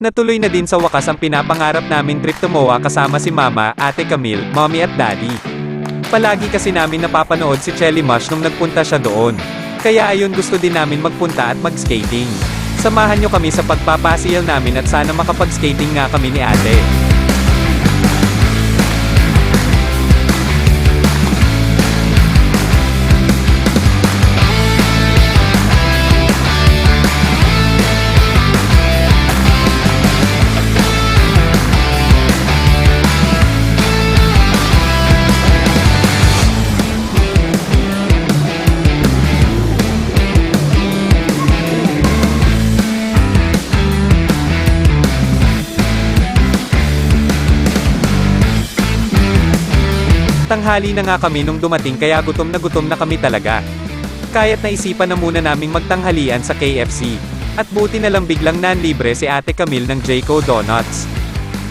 Natuloy na din sa wakas ang pinapangarap namin trip to MOA kasama si Mama, Ate Camille, Mommy at Daddy. Palagi kasi namin napapanood si Chelly Mush nung nagpunta siya doon. Kaya ayun gusto din namin magpunta at mag-skating. Samahan nyo kami sa pagpapasiyal namin at sana makapag-skating nga kami ni ate. Tanghali na nga kami nung dumating kaya gutom na gutom na kami talaga. Kaya't naisipan na muna naming magtanghalian sa KFC. At buti na lang biglang nanlibre si Ate Camille ng Jayco Donuts.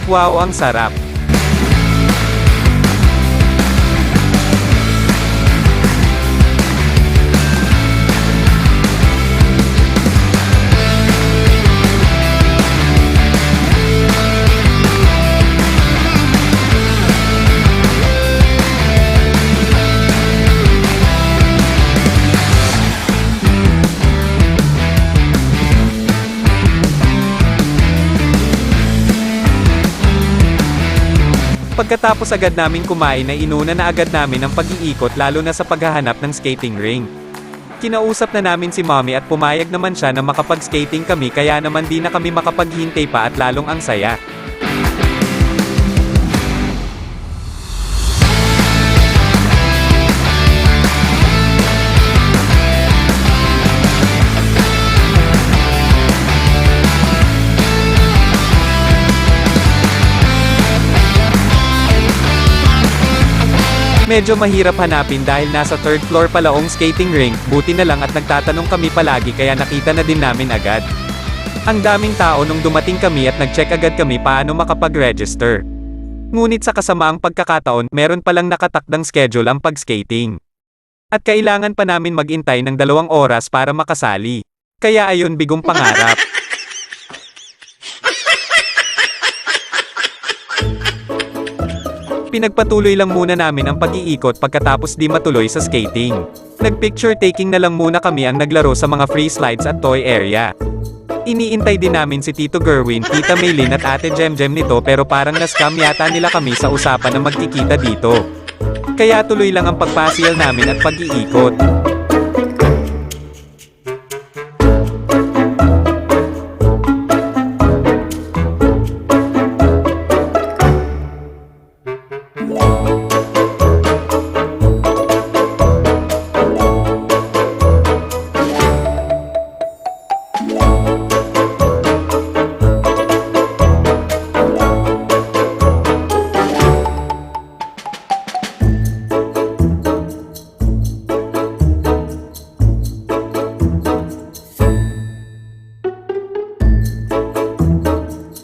Wow, ang sarap! Pagkatapos agad namin kumain ay inuna na agad namin ang pag-iikot lalo na sa paghahanap ng skating ring. Kinausap na namin si mommy at pumayag naman siya na makapag-skating kami kaya naman di na kami makapaghintay pa at lalong ang saya. Medyo mahirap hanapin dahil nasa third floor palaong skating rink, buti na lang at nagtatanong kami palagi kaya nakita na din namin agad. Ang daming tao nung dumating kami at nag-check agad kami paano makapag-register. Ngunit sa kasamaang pagkakataon, meron palang nakatakdang schedule ang pag-skating. At kailangan pa namin magintay ng dalawang oras para makasali. Kaya ayun bigong pangarap. Pinagpatuloy lang muna namin ang pag-iikot pagkatapos di matuloy sa skating. Nag-picture taking na lang muna kami ang naglaro sa mga free slides at toy area. Iniintay din namin si Tito Gerwin, Tita Maylin at Ate Jemjem nito pero parang na-scam yata nila kami sa usapan na magkikita dito. Kaya tuloy lang ang pagpasyal namin at pag-iikot.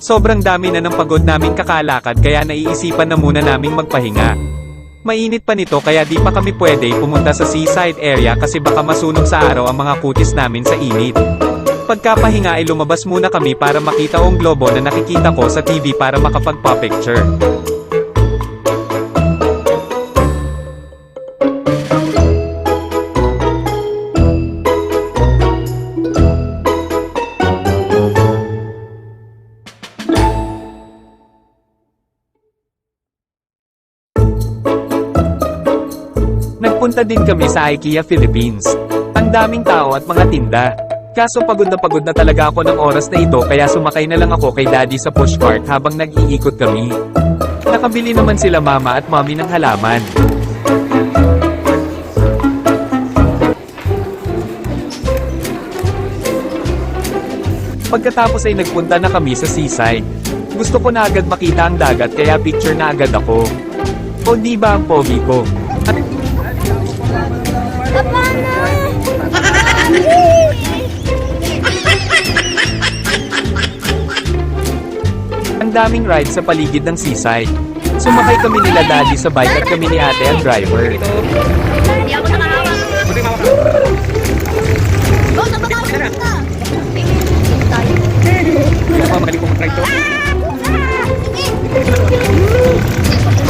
Sobrang dami na ng pagod naming kakalakad kaya naiisipan na muna naming magpahinga. Mainit pa nito kaya di pa kami pwede pumunta sa seaside area kasi baka masunog sa araw ang mga kutis namin sa init. Pagkapahinga ay lumabas muna kami para makita ang globo na nakikita ko sa TV para makapagpa-picture. Nagpunta din kami sa IKEA Philippines. Ang daming tao at mga tinda. Kaso pagod na pagod na talaga ako ng oras na ito kaya sumakay na lang ako kay daddy sa pushcart habang nag-iikot kami. Nakabili naman sila mama at mommy ng halaman. Pagkatapos ay nagpunta na kami sa seaside. Gusto ko na agad makita ang dagat kaya picture na agad ako. O di ba ang pogi ko? Ang daming ride sa paligid ng seaside. Sumakay kami nila daddy sa bike at kami ni ate ang driver. Magaling po mag-ride to.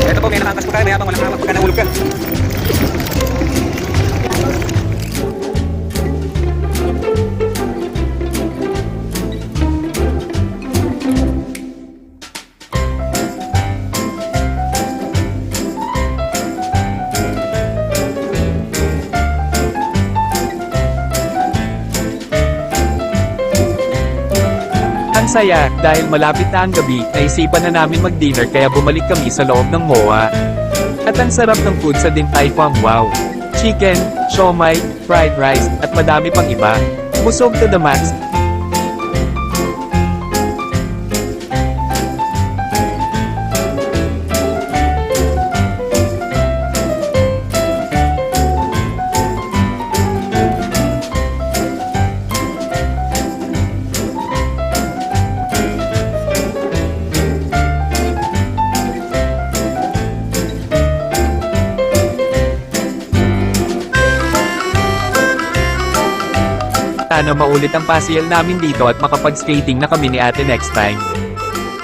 Ito po, may nakakas po tayo, may habang walang hawak pagka nahulog ka. Ang saya, dahil malapit na ang gabi, naisipan na namin mag-dinner kaya bumalik kami sa loob ng MOA. At ang sarap ng food sa Din Tai Fung wow. Chicken, siomai, fried rice, at madami pang iba. Busog to the max. Sana maulit ang pasyal namin dito at makapag-skating na kami ni ate next time.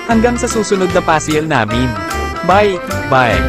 Hanggang sa susunod na pasyal namin. Bye! Bye!